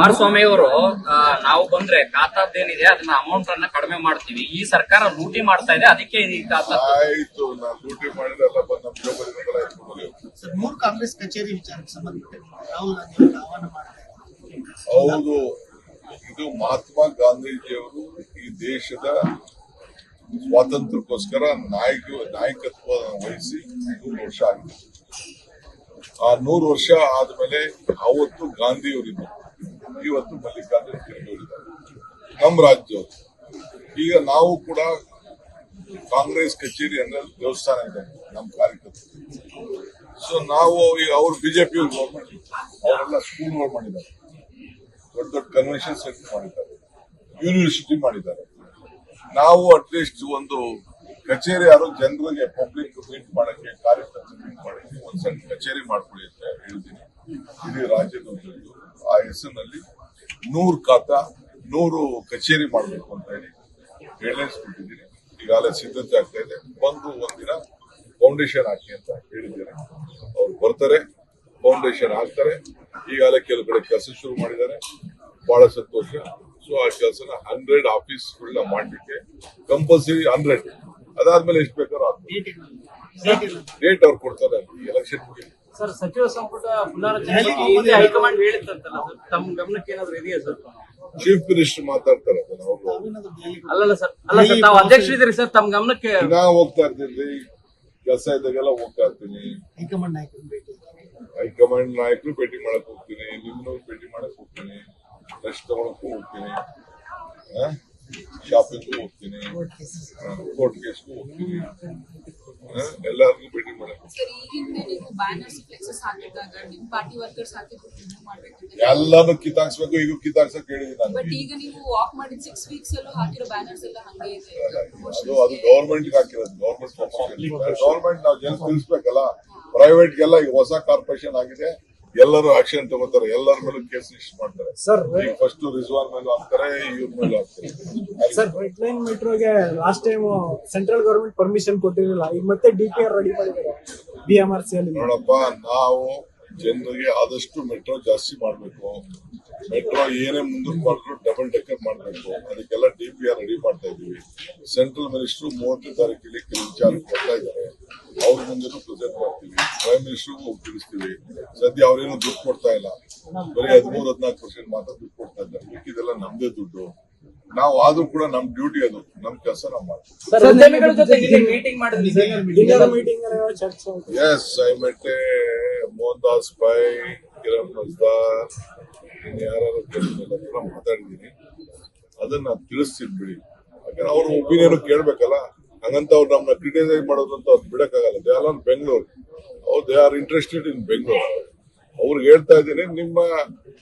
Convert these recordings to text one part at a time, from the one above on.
ಕುಮಾರಸ್ವಾಮಿ ಅವರು ನಾವು ಬಂದ್ರೆ ಖಾತಾದ್ದೇನಿದೆ ಅದನ್ನ ಅಮೌಂಟ್ ಅನ್ನ ಕಡಿಮೆ ಮಾಡ್ತೀವಿ. ಈ ಸರ್ಕಾರ ಲೂಟಿ ಮಾಡ್ತಾ ಇದೆ ಅದಕ್ಕೆ ಈ ಖಾತಾ? ಆಯ್ತು ನಾನು ಲೂಟಿ ಬಂದು ಹೋಗಿ. ಸರ್ ಮೂರು ಕಾಂಗ್ರೆಸ್ ಕಚೇರಿ ವಿಚಾರಕ್ಕೆ ಸಂಬಂಧಪಟ್ಟ ರಾಹುಲ್ ಗಾಂಧಿ ಅವರು ಆಹ್ವಾನ ಮಾಡ್ತಾರೆ ಹೌದು. ಇದು ಮಹಾತ್ಮ ಗಾಂಧೀಜಿಯವರು ಈ ದೇಶದ ಸ್ವಾತಂತ್ರ್ಯಕ್ಕೋಸ್ಕರ ನಾಯಕ ನಾಯಕತ್ವ ವಹಿಸಿ ನೂರು ವರ್ಷ ಆಗಿದೆ. ಆ ನೂರು ವರ್ಷ ಆದ್ಮೇಲೆ ಅವತ್ತು ಗಾಂಧಿಯವರಿದ್ದರು ಇವತ್ತು ಮಲ್ಲಿಕಾರ್ಜುನ ಖರ್ಗೆ ನಮ್ಮ ರಾಜ್ಯ ಈಗ ನಾವು ಕೂಡ ಕಾಂಗ್ರೆಸ್ ಕಚೇರಿ ಅಂದ್ರೆ ದೇವಸ್ಥಾನ ಇದೆ, ನಮ್ಮ ಕಾರ್ಯಕರ್ತರು ಸೊ ನಾವು ಈಗ ಅವ್ರು ಬಿಜೆಪಿ ಗೌರ್ಮೆಂಟ್ ಅವರೆಲ್ಲ ಸ್ಕೂಲ್ಗಳು ಮಾಡಿದ್ದಾರೆ. ದೊಡ್ಡ ದೊಡ್ಡ ಕನ್ವೆನ್ಷನ್ ಸೆಂಟರ್ ಮಾಡಿದ್ದಾರೆ. ಯೂನಿವರ್ಸಿಟಿ ಮಾಡಿದ್ದಾರೆ. ನಾವು ಅಟ್ಲೀಸ್ಟ್ ಒಂದು ಕಚೇರಿ ಯಾರು ಜನರಿಗೆ ಪಬ್ಲಿಕ್ ಮೀಟ್ ಮಾಡಕ್ಕೆ ಕಾರ್ಯಕರ್ತರು ಮೀಟ್ ಮಾಡಕ್ಕೆ ಒಂದು ಸಣ್ಣ ಕಚೇರಿ ಮಾಡ್ಕೊಳ್ಳಿ ಅಂತ ಹೇಳ್ತೀನಿ. ಇಡೀ ರಾಜ್ಯದ ಆ ಹೆಸರಿನಲ್ಲಿ ನೂರು ಖಾತ ನೂರು ಕಚೇರಿ ಮಾಡಬೇಕು ಅಂತ ಹೇಳಿ ಗೈಡ್ಲೈನ್ಸ್ ಕೊಟ್ಟಿದ್ದೀನಿ. ಈಗಾಗಲೇ ಸಿದ್ಧತೆ ಆಗ್ತಾ ಇದೆ. ಬಂದು ಒಂದಿನ ಫೌಂಡೇಶನ್ ಹಾಕಿ ಅಂತ ಹೇಳಿದ್ದೇನೆ ಅವ್ರು ಬರ್ತಾರೆ ಫೌಂಡೇಶನ್ ಹಾಕ್ತಾರೆ. ಈಗಾಗಲೇ ಕೆಲವು ಕಡೆ ಕೆಲಸ ಶುರು ಮಾಡಿದ್ದಾರೆ. ಬಹಳ ಸಂತೋಷ. ಸೊ ಆ ಕೆಲಸನ ಹಂಡ್ರೆಡ್ ಆಫೀಸ್ಗಳನ್ನ ಮಾಡಲಿಕ್ಕೆ ಕಂಪಲ್ಸರಿ ಹಂಡ್ರೆಡ್ ಅದಾದ್ಮೇಲೆ ಎಷ್ಟು ಬೇಕಾದ್ರೂ ಡೇಟ್ ಅವ್ರು ಕೊಡ್ತಾರೆ. ಎಲೆಕ್ಷನ್ ಮುಗಿ ಸರ್ ಸಚಿವ ಸಂಪುಟ ಪುನರಚನೆ ಹೈಕಮಾಂಡ್ ಹೇಳಿತ್ತಂತಲ್ಲ ಸರ್. ತಮ್ಮ ಗಮನಕ್ಕೆ ಏನಾದ್ರು ಇದೆಯಾ ಸರ್? ಚೀಫ್ ಮಿನಿಸ್ಟರ್ ಮಾತಾಡ್ತಾರೆ ಅವರು. ಅಲ್ಲಲ್ಲ ಸರ್ ಅಲ್ಲ ಸರ್ ತಾವು ಅಧ್ಯಕ್ಷರಿದ್ದೀರಿ ಸರ್ ತಮ್ಮ ಗಮನಕ್ಕೆ ದಿನ ಹೋಗ್ತಾ ಇರ್ತೀನಿ ಕೆಲಸ ಇದ್ದಾಗೆಲ್ಲ ಹೋಗ್ತಾ ಇರ್ತೀನಿ. ಹೈಕಮಾಂಡ್ ನಾಯಕರು ಭೇಟಿ ಹೈಕಮಾಂಡ್ ನಾಯಕರು ಭೇಟಿ ಮಾಡಕ್ ಹೋಗ್ತೀನಿ. ನಿಮ್ಮನ್ನು ಭೇಟಿ ಮಾಡಕ್ ಹೋಗ್ತೀನಿ. ರೆಸ್ಟ್ ತಗೊಳಕ್ಕೂ ಹೋಗ್ತೀನಿ. ಶಾಪಿಂಗ್ ಹೋಗ್ತೀನಿ. ಕೋರ್ಟ್ ಕೇಸ್ ಕೇಸ್ಗೂ ಹೋಗ್ತೀನಿ ಎಲ್ಲಾರ್ಗೂ ಭೇಟಿ ಮಾಡ್ಬೇಕಂತ ಎಲ್ಲಾನು ಕಿತ್ತಾಕ್ಸ್ಬೇಕು ಈಗ ಕಿತ್ತಾಕ್ಸಕ್ ಹೇಳಿದೀನಿ ನಾನು. ಬಟ್ ಈಗ ನೀವು ವಾಕ್ ಮಾಡಿದ ಸಿಕ್ಸ್ ವೀಕ್ಸ್ ಅಲ್ಲೂ ಹಾಕಿರೋ ಬ್ಯಾನರ್ಸ್ ಎಲ್ಲ ಹಂಗೆ ಇದೆ. ಅದು ಅದು ಗವರ್ಮೆಂಟ್ ಹಾಕಿರೋದು ಗವರ್ಮೆಂಟ್ ಗವರ್ಮೆಂಟ್ ನಾವು ಜನ ತಿಳಿಸ್ಬೇಕಲ್ಲ. ಪ್ರೈವೇಟ್ ಗೆಲ್ಲ ಈಗ ಹೊಸ ಕಾರ್ಪೊರೇಷನ್ ಆಗಿದೆ. ಎಲ್ಲರೂ ಆಕ್ಷನ್ ತಗೋತಾರೆ ಎಲ್ಲರ ಮೇಲೂ ಕೇಸ್ ರಿಜಿಸ್ಟರ್ ಮಾಡ್ತಾರೆ. ಸರ್ ಈಗ ಫಸ್ಟ್ ರಿಜ್ವಾನ್ ಮೇಲೆ ಹಾಕ್ತಾರೆ ಇವ್ರ ಮೇಲೆ ಹಾಕ್ತಾರೆ. Sir white line ಮೆಟ್ರೋಗೆ last time central government permission ಕೊಟ್ಟಿರಲಿಲ್ಲ. ಈಗ ಮತ್ತೆ ಡಿ ಪಿ ಆರ್ ರೆಡಿ ಮಾಡಿದ್ದಾರೆ. ಬಿ ಎಂ ಆರ್ ಸಿ ಅಲ್ಲಿ. ನೋಡಪ್ಪ ನಾವು ಜನರಿಗೆ ಆದಷ್ಟು ಮೆಟ್ರೋ ಜಾಸ್ತಿ ಮಾಡಬೇಕು. ಮೆಟ್ರೋ ಏನೇ ಮುಂದಕ್ಕೆ ಮಾಡಿದ್ರು ಡಬಲ್ ಡೆಕ್ಕರ್ ಮಾಡಬೇಕು. ಅದಕ್ಕೆಲ್ಲ ಡಿ ಪಿ ಆರ್ ರೆಡಿ ಮಾಡ್ತಾ ಇದೀವಿ ಸೆಂಟ್ರಲ್ ಮಿನಿಸ್ಟರ್ ಮೂವತ್ತನೇ ತಾರೀಕಿಗೆ ಕೆಲವು ವಿಚಾರ ಕೊಡ್ತಾ ಇದ್ದಾರೆ. ಅವ್ರ ಮುಂದೆ ಪ್ರೆಸೆಂಟ್ ಪ್ರೈಮ್ ಮಿನಿಸ್ಟರ್ಗೂ ಹೋಗಿ ತಿಳಿಸ್ತೀವಿ ಸದ್ಯ ಅವ್ರೇನು ದುಡ್ಡು ಕೊಡ್ತಾ ಇಲ್ಲ. ಬರೀ ಹದಿಮೂರು ಹದಿನಾಲ್ಕು ಪರ್ಸೆಂಟ್ ಮಾತ್ರ ದುಡ್ಡು ಕೊಡ್ತಾ ಇದ್ದಾರೆ. ಮಿಕ್ಕಿದೆಲ್ಲ ನಮ್ದೇ ದುಡ್ಡು. ನಾವು ಆದ್ರೂ ಕೂಡ ನಮ್ ಡ್ಯೂಟಿ ಅದು. ನಮ್ ಕೆಲಸ ನಾವ್ ಮಾಡ್ತೀವಿ. ಸರ್ ಉದ್ಯಮಿಗಳ ಜೊತೆ ಮೀಟಿಂಗ್ ಮಾಡಿದ್ರಿ ಡಿನ್ನರ್ ಮೀಟಿಂಗ್ ಚರ್ಚೆ ಆಯ್ತು. Yes, I met a Mohandas Pai, Kiran Mazdar, ಇನ್ನು ಯಾರು ಕೆಲವೆಲ್ಲ ಹತ್ರ ಅದನ್ನ ನಾನು ತಿಳಿಸ್ತೀನಿ ಬಿಡಿ. ಯಾಕಂದ್ರೆ ಅವ್ರ ಒಪಿನಿಯನ್ ಕೇಳ್ಬೇಕಲ್ಲ. ಹಂಗಂತ ಅವ್ರು ನಮ್ಮನ್ನ ಕ್ರಿಟಿಸೈಸ್ ಮಾಡೋದು ಅಂತ ಅವ್ರು ಬಿಡಕ್ಕಾಗಲ್ಲ. ದೇ ಆರ್ ಆನ್ ಬೆಂಗಳೂರು ಅವ್ರು they are interested in Bengaluru ಅವ್ರಿಗೆ ಹೇಳ್ತಾ ಇದ್ದೀನಿ, ನಿಮ್ಮ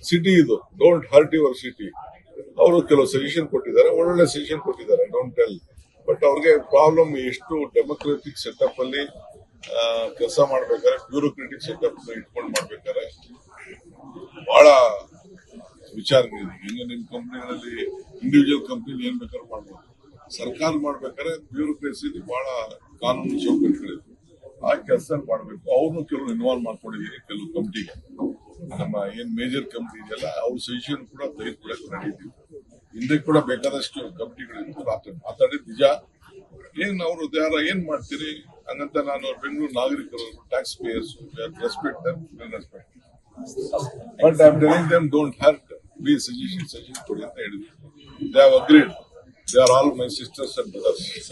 ಸಿಟಿ ಇದು. ಡೋಂಟ್ ಹರ್ಟ್ ಯುವರ್ ಸಿಟಿ ಅವರು ಕೆಲವು ಸಜೆಷನ್ ಕೊಟ್ಟಿದ್ದಾರೆ, ಒಳ್ಳೊಳ್ಳೆ ಸಜೆಷನ್ ಕೊಟ್ಟಿದ್ದಾರೆ ಡೋಂಟ್ ಟೆಲ್ ಬಟ್ ಅವ್ರಿಗೆ ಪ್ರಾಬ್ಲಮ್ ಎಷ್ಟು ಡೆಮೋಕ್ರೆಟಿಕ್ ಸೆಟಪ್ ಅಲ್ಲಿ ಕೆಲಸ ಮಾಡ್ಬೇಕಾದ್ರೆ ಬ್ಯೂರೋಕ್ರೆಟಿಕ್ ಸೆಟಪ್ ಇಟ್ಕೊಂಡು ಮಾಡ್ಬೇಕಾದ್ರೆ ಬಹಳ ವಿಚಾರಗಳಿದೆ. ಇನ್ನು ನಿಮ್ಮ ಕಂಪ್ನಿಗಳಲ್ಲಿ ಇಂಡಿವಿಜುವಲ್ ಕಂಪ್ನಿ ಏನ್ ಬೇಕಾದ್ರೂ ಮಾಡ್ಬೋದು. ಸರ್ಕಾರ ಮಾಡ್ಬೇಕಾದ್ರೆ ಬ್ಯೂರೋಕ್ರೆಸಿ ಬಹಳ ಕಾನೂನು ಚೌಕಟ್ಟುಗಳಿದೆ. ಆ ಕೆಲಸ ಮಾಡಬೇಕು. ಅವ್ರನ್ನೂ ಕೆಲವು ಇನ್ವಾಲ್ವ್ ಮಾಡ್ಕೊಂಡಿದ್ದೀನಿ ಕೆಲವು ಕಂಪ್ನಿಗೆ ನಮ್ಮ ಏನ್ ಮೇಜರ್ ಕಂಪ್ನಿ ಇದೆಯಲ್ಲ, ಅವ್ರ ಸಜೆಷನ್ ಕೂಡ ತೆಗೆದುಕೊಳ್ಳಕ್ಕೆ ನಡೀತೀವಿ ಹಿಂದೆ ಕೂಡ ಬೇಕಾದಷ್ಟು ಕಂಪ್ನಿಗಳಿತ್ತು ಮಾತಾಡಿ ಮಾತಾಡಿದ್ ನಿಜ. ಏನ್ ಅವರು ಯಾರ ಏನ್ ಮಾಡ್ತೀರಿ? ಹಂಗಂತ ನಾನು ಬೆಂಗಳೂರು ನಾಗರಿಕರು tax payers respect respect but I don't hurt B suggestion suggestion ಕೊಡಿ ಅಂತ ಹೇಳಿದ್ವಿ they have agreed They are all my sisters and brothers.